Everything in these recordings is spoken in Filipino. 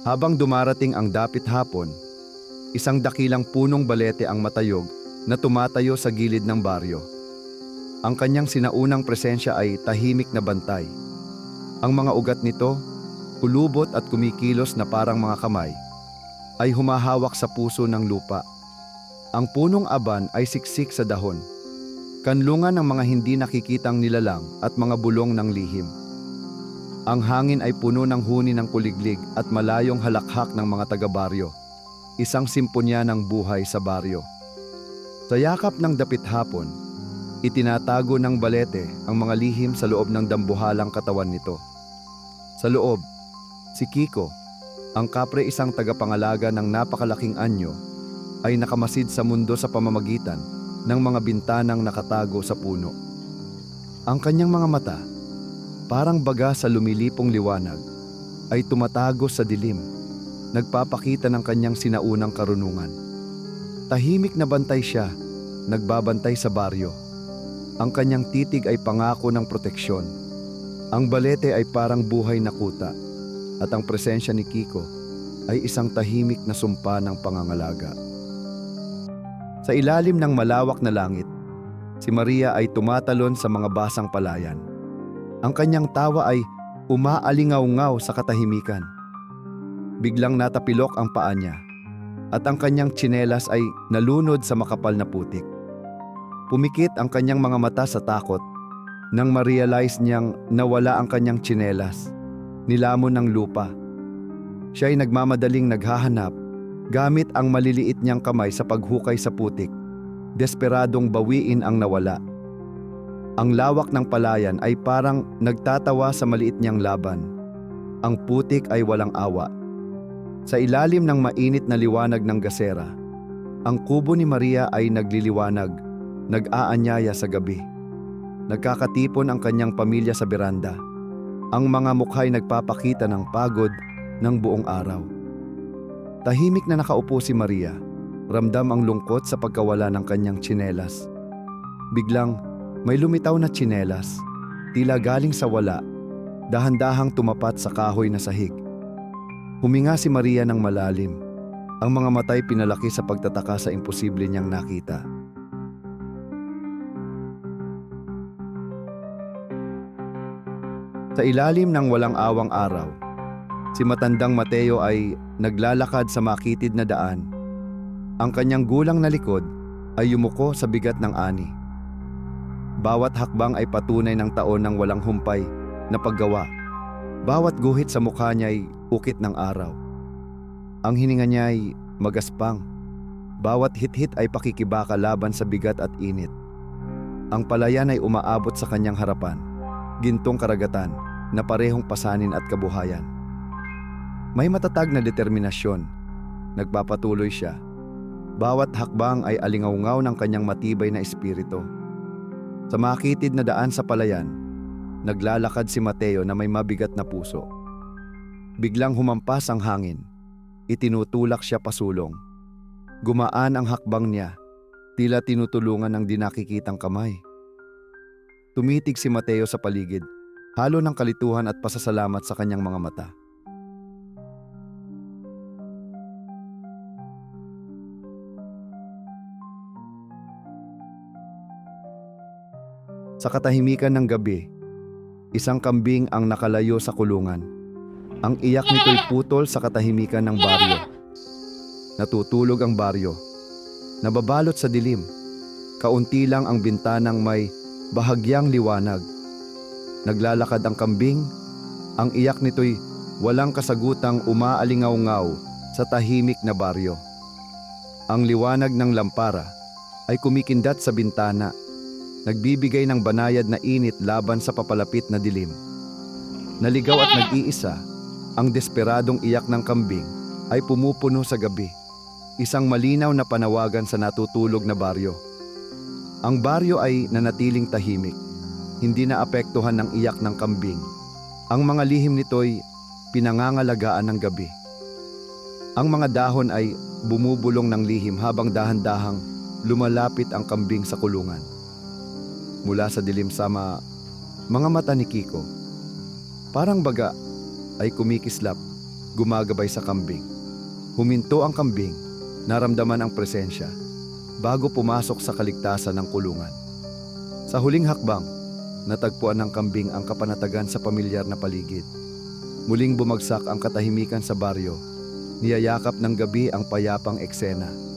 Habang dumarating ang dapit hapon, isang dakilang punong balete ang matayog na tumatayo sa gilid ng baryo. Ang kanyang sinaunang presensya ay tahimik na bantay. Ang mga ugat nito, kulubot at kumikilos na parang mga kamay, ay humahawak sa puso ng lupa. Ang punong aban ay siksik sa dahon, kanlungan ng mga hindi nakikitang nilalang at mga bulong ng lihim. Ang hangin ay puno ng huni ng kuliglig at malayong halakhak ng mga taga-baryo. Isang simponya ng buhay sa baryo. Sa yakap ng dapit hapon, itinatago ng balete ang mga lihim sa loob ng dambuhalang katawan nito. Sa loob, si Kiko, ang kapre isang tagapangalaga ng napakalaking anyo, ay nakamasid sa mundo sa pamamagitan ng mga bintanang nakatago sa puno. Ang kanyang mga mata, parang baga sa lumilipong liwanag, ay tumatago sa dilim, nagpapakita ng kanyang sinaunang karunungan. Tahimik na bantay siya, nagbabantay sa baryo. Ang kanyang titig ay pangako ng proteksyon. Ang balete ay parang buhay na kuta, at ang presensya ni Kiko ay isang tahimik na sumpa ng pangangalaga. Sa ilalim ng malawak na langit, si Maria ay tumatalon sa mga basang palayan. Ang kanyang tawa ay umaalingaw-ngaw sa katahimikan. Biglang natapilok ang paa niya at ang kanyang tsinelas ay nalunod sa makapal na putik. Pumikit ang kanyang mga mata sa takot nang ma-realize niyang nawala ang kanyang tsinelas, nilamon ng lupa. Siya ay nagmamadaling naghahanap gamit ang maliliit niyang kamay sa paghukay sa putik, desperadong bawiin ang nawala. Ang lawak ng palayan ay parang nagtatawa sa maliit niyang laban. Ang putik ay walang awa. Sa ilalim ng mainit na liwanag ng gasera, ang kubo ni Maria ay nagliliwanag, nag-aanyaya sa gabi. Nagkakatipon ang kanyang pamilya sa beranda. Ang mga mukha'y nagpapakita ng pagod ng buong araw. Tahimik na nakaupo si Maria, ramdam ang lungkot sa pagkawala ng kanyang tsinelas. Biglang, may lumitaw na tsinelas, tila galing sa wala, dahan-dahang tumapat sa kahoy na sahig. Huminga si Maria ng malalim. Ang mga matay pinalaki sa pagtataka sa imposible niyang nakita. Sa ilalim ng walang awang araw, si matandang Mateo ay naglalakad sa makitid na daan. Ang kanyang gulang na likod ay yumuko sa bigat ng ani. Bawat hakbang ay patunay ng taon ng walang humpay na paggawa. Bawat guhit sa mukha niya ay ukit ng araw. Ang hininga niya ay magaspang. Bawat hit-hit ay pakikibaka laban sa bigat at init. Ang palayan ay umaabot sa kanyang harapan, gintong karagatan na parehong pasanin at kabuhayan. May matatag na determinasyon. Nagpapatuloy siya. Bawat hakbang ay alingawngaw ng kanyang matibay na espiritu. Sa makitid na daan sa palayan, naglalakad si Mateo na may mabigat na puso. Biglang humampas ang hangin. Itinutulak siya pasulong. Gumaan ang hakbang niya, tila tinutulungan ng dinakikitang kamay. Tumitig si Mateo sa paligid, halo ng kalituhan at pasasalamat sa kanyang mga mata. Sa katahimikan ng gabi, isang kambing ang nakalayo sa kulungan. Ang iyak nito'y putol sa katahimikan ng baryo. Natutulog ang baryo. Nababalot sa dilim. Kaunti lang ang bintanang may bahagyang liwanag. Naglalakad ang kambing. Ang iyak nito'y walang kasagutang umaalingaw-ngaw sa tahimik na baryo. Ang liwanag ng lampara ay kumikindat sa bintana nagbibigay ng banayad na init laban sa papalapit na dilim. Naligaw at nag-iisa, ang desperadong iyak ng kambing ay pumupuno sa gabi, isang malinaw na panawagan sa natutulog na baryo. Ang baryo ay nanatiling tahimik, hindi na apektuhan ng iyak ng kambing. Ang mga lihim nito'y pinangangalagaan ng gabi. Ang mga dahon ay bumubulong ng lihim habang dahan-dahang lumalapit ang kambing sa kulungan mula sa dilim sama mga mata ni Kiko. Parang baga ay kumikislap gumagabay sa kambing. Huminto ang kambing, naramdaman ang presensya, bago pumasok sa kaligtasan ng kulungan. Sa huling hakbang, natagpuan ng kambing ang kapanatagan sa pamilyar na paligid. Muling bumagsak ang katahimikan sa baryo, niyayakap ng gabi ang payapang eksena.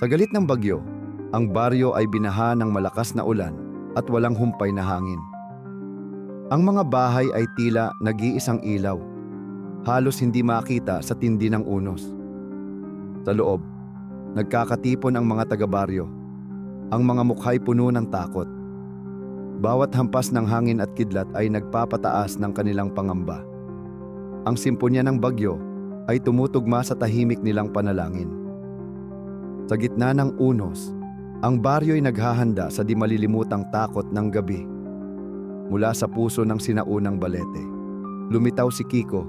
Sa galit ng bagyo, ang baryo ay binaha ng malakas na ulan at walang humpay na hangin. Ang mga bahay ay tila nag-iisang ilaw, halos hindi makita sa tindi ng unos. Sa loob, nagkakatipon ang mga taga-baryo, ang mga mukha'y puno ng takot. Bawat hampas ng hangin at kidlat ay nagpapataas ng kanilang pangamba. Ang simponya ng bagyo ay tumutugma sa tahimik nilang panalangin. Sa gitna ng unos, ang baryo'y naghahanda sa di malilimutang takot ng gabi. Mula sa puso ng sinaunang balete, lumitaw si Kiko,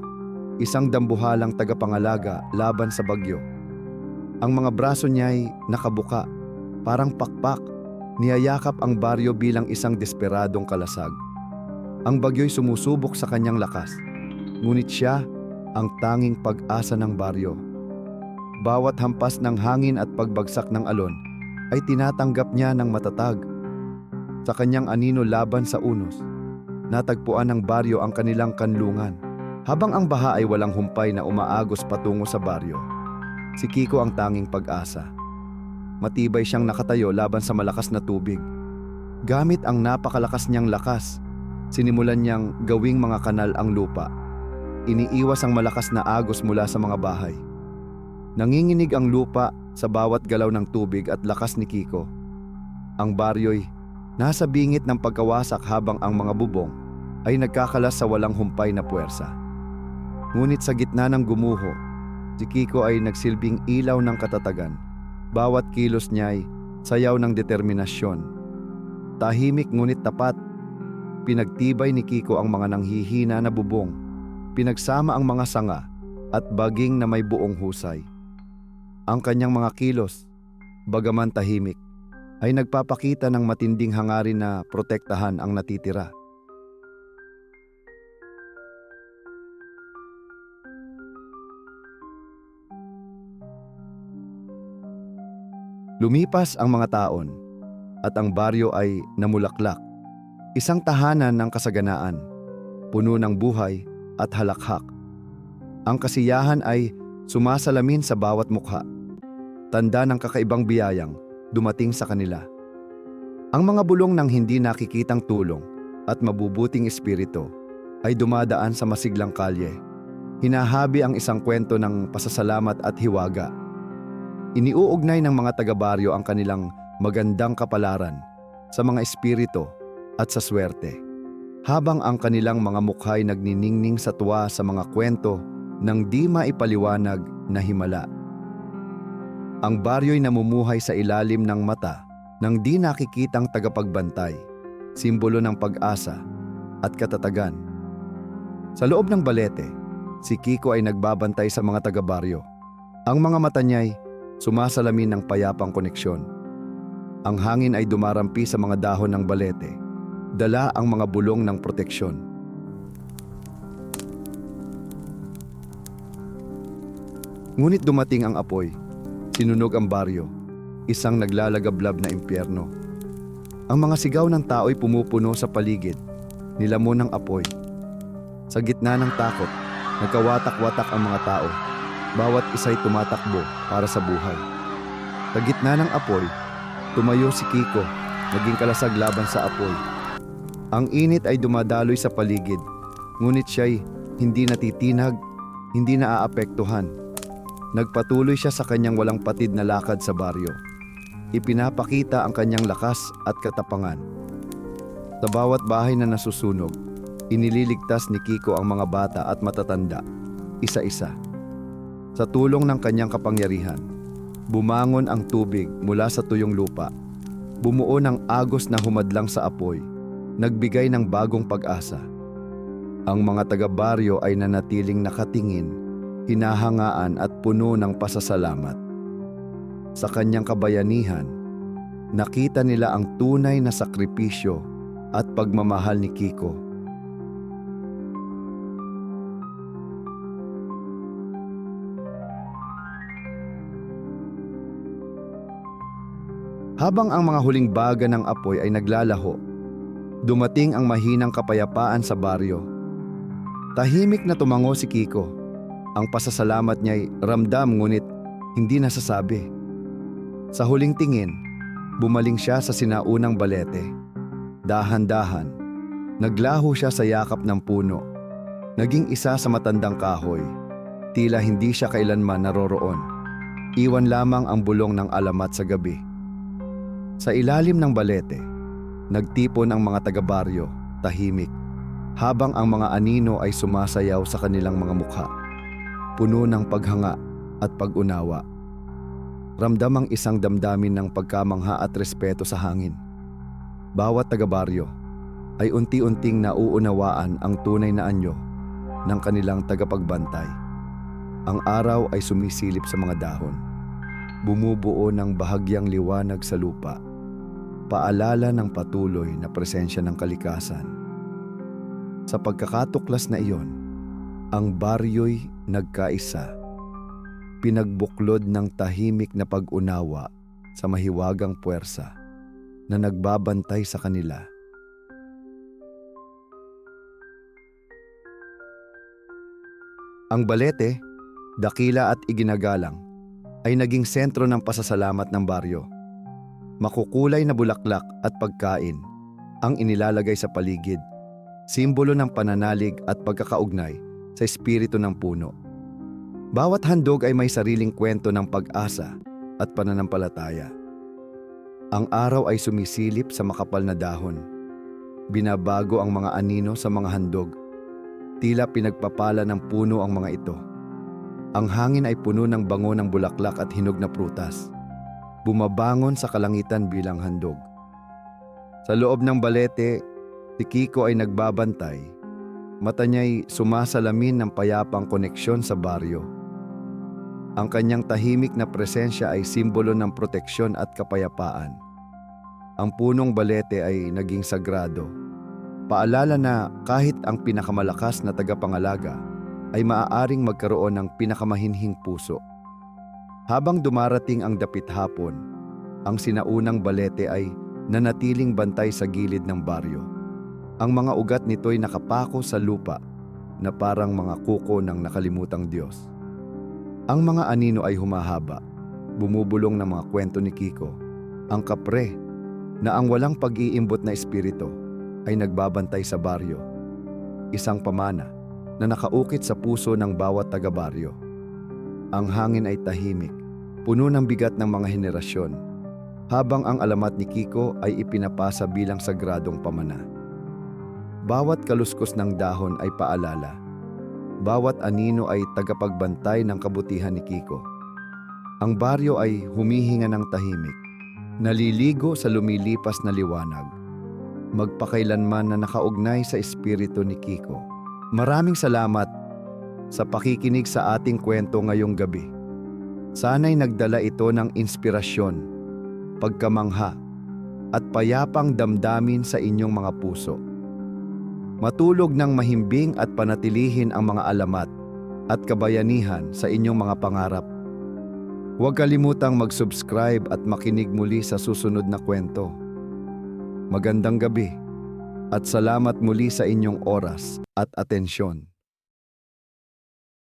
isang dambuhalang tagapangalaga laban sa bagyo. Ang mga braso niya'y nakabuka, parang pakpak, niyayakap ang baryo bilang isang desperadong kalasag. Ang bagyo'y sumusubok sa kanyang lakas, ngunit siya ang tanging pag-asa ng baryo. Bawat hampas ng hangin at pagbagsak ng alon ay tinatanggap niya ng matatag. Sa kanyang anino laban sa unos, natagpuan ng baryo ang kanilang kanlungan. Habang ang baha ay walang humpay na umaagos patungo sa baryo, si Kiko ang tanging pag-asa. Matibay siyang nakatayo laban sa malakas na tubig. Gamit ang napakalakas niyang lakas, sinimulan niyang gawing mga kanal ang lupa. Iniiwas ang malakas na agos mula sa mga bahay. Nanginginig ang lupa sa bawat galaw ng tubig at lakas ni Kiko. Ang baryo'y nasa bingit ng pagkawasak habang ang mga bubong ay nagkakalas sa walang humpay na puwersa. Ngunit sa gitna ng gumuho, si Kiko ay nagsilbing ilaw ng katatagan. Bawat kilos niya ay sayaw ng determinasyon. Tahimik ngunit tapat, pinagtibay ni Kiko ang mga nanghihina na bubong, pinagsama ang mga sanga at baging na may buong husay. Ang kanyang mga kilos, bagaman tahimik, ay nagpapakita ng matinding hangarin na protektahan ang natitira. Lumipas ang mga taon at ang baryo ay namulaklak. Isang tahanan ng kasaganaan, puno ng buhay at halakhak. Ang kasiyahan ay sumasalamin sa bawat mukha. Tanda ng kakaibang biyayang dumating sa kanila. Ang mga bulong ng hindi nakikitang tulong at mabubuting espiritu ay dumadaan sa masiglang kalye. Hinahabi ang isang kwento ng pasasalamat at hiwaga. Iniuugnay ng mga taga-baryo ang kanilang magandang kapalaran sa mga espiritu at sa swerte. Habang ang kanilang mga mukha'y nagniningning sa tuwa sa mga kwento ng di maipaliwanag na himala. Ang baryo'y namumuhay sa ilalim ng mata ng di nakikitang tagapagbantay, simbolo ng pag-asa at katatagan. Sa loob ng balete, si Kiko ay nagbabantay sa mga taga-baryo. Ang mga mata niya'y sumasalamin ng payapang koneksyon. Ang hangin ay dumarampi sa mga dahon ng balete, dala ang mga bulong ng proteksyon. Ngunit dumating ang apoy, sinunog ang baryo, isang naglalagablab na impyerno. Ang mga sigaw ng tao'y pumupuno sa paligid, nilamon ng apoy. Sa gitna ng takot, nagkawatak-watak ang mga tao. Bawat isa'y tumatakbo para sa buhay. Sa gitna ng apoy, tumayo si Kiko, naging kalasag laban sa apoy. Ang init ay dumadaloy sa paligid, ngunit siya'y hindi natitinag, hindi naaapektuhan. Nagpatuloy siya sa kanyang walang patid na lakad sa baryo. Ipinapakita ang kanyang lakas at katapangan. Sa bawat bahay na nasusunog, inililigtas ni Kiko ang mga bata at matatanda, isa-isa. Sa tulong ng kanyang kapangyarihan, bumangon ang tubig mula sa tuyong lupa. Bumuo ng agos na humadlang sa apoy, nagbigay ng bagong pag-asa. Ang mga taga-baryo ay nanatiling nakatingin, hinahangaan at puno ng pasasalamat. Sa kanyang kabayanihan, nakita nila ang tunay na sakripisyo at pagmamahal ni Kiko. Habang ang mga huling baga ng apoy ay naglalaho, dumating ang mahinang kapayapaan sa baryo. Tahimik na tumango si Kiko. Ang pasasalamat niya'y ramdam ngunit hindi nasasabi. Sa huling tingin, bumaling siya sa sinaunang balete. Dahan-dahan, naglaho siya sa yakap ng puno. Naging isa sa matandang kahoy. Tila hindi siya kailanman naroroon. Iwan lamang ang bulong ng alamat sa gabi. Sa ilalim ng balete, nagtipon ang mga taga-baryo, tahimik, habang ang mga anino ay sumasayaw sa kanilang mga mukha, puno ng paghanga at pag-unawa. Ramdam ang isang damdamin ng pagkamangha at respeto sa hangin. Bawat taga-baryo ay unti-unting nauunawaan ang tunay na anyo ng kanilang tagapagbantay. Ang araw ay sumisilip sa mga dahon. Bumubuo ng bahagyang liwanag sa lupa paalala ng patuloy na presensya ng kalikasan. Sa pagkakatuklas na iyon, ang baryo'y nagkaisa, pinagbuklod ng tahimik na pag-unawa sa mahiwagang puwersa na nagbabantay sa kanila. Ang balete, dakila at iginagalang, ay naging sentro ng pasasalamat ng baryo makukulay na bulaklak at pagkain ang inilalagay sa paligid, simbolo ng pananalig at pagkakaugnay sa espiritu ng puno. Bawat handog ay may sariling kwento ng pag-asa at pananampalataya. Ang araw ay sumisilip sa makapal na dahon. Binabago ang mga anino sa mga handog. Tila pinagpapala ng puno ang mga ito. Ang hangin ay puno ng bango ng bulaklak at hinog na prutas bumabangon sa kalangitan bilang handog. Sa loob ng balete, si Kiko ay nagbabantay. Mata niya'y sumasalamin ng payapang koneksyon sa baryo. Ang kanyang tahimik na presensya ay simbolo ng proteksyon at kapayapaan. Ang punong balete ay naging sagrado. Paalala na kahit ang pinakamalakas na tagapangalaga ay maaaring magkaroon ng pinakamahinhing puso. Habang dumarating ang dapit hapon, ang sinaunang balete ay nanatiling bantay sa gilid ng baryo. Ang mga ugat nito'y nakapako sa lupa na parang mga kuko ng nakalimutang Diyos. Ang mga anino ay humahaba, bumubulong ng mga kwento ni Kiko. Ang kapre, na ang walang pag-iimbot na espiritu, ay nagbabantay sa baryo. Isang pamana na nakaukit sa puso ng bawat taga-baryo. Ang hangin ay tahimik, puno ng bigat ng mga henerasyon, habang ang alamat ni Kiko ay ipinapasa bilang sagradong pamana. Bawat kaluskos ng dahon ay paalala. Bawat anino ay tagapagbantay ng kabutihan ni Kiko. Ang baryo ay humihinga ng tahimik, naliligo sa lumilipas na liwanag, magpakailanman na nakaugnay sa espiritu ni Kiko. Maraming salamat sa pakikinig sa ating kwento ngayong gabi. Sana'y nagdala ito ng inspirasyon, pagkamangha, at payapang damdamin sa inyong mga puso. Matulog ng mahimbing at panatilihin ang mga alamat at kabayanihan sa inyong mga pangarap. Huwag kalimutang mag-subscribe at makinig muli sa susunod na kwento. Magandang gabi at salamat muli sa inyong oras at atensyon.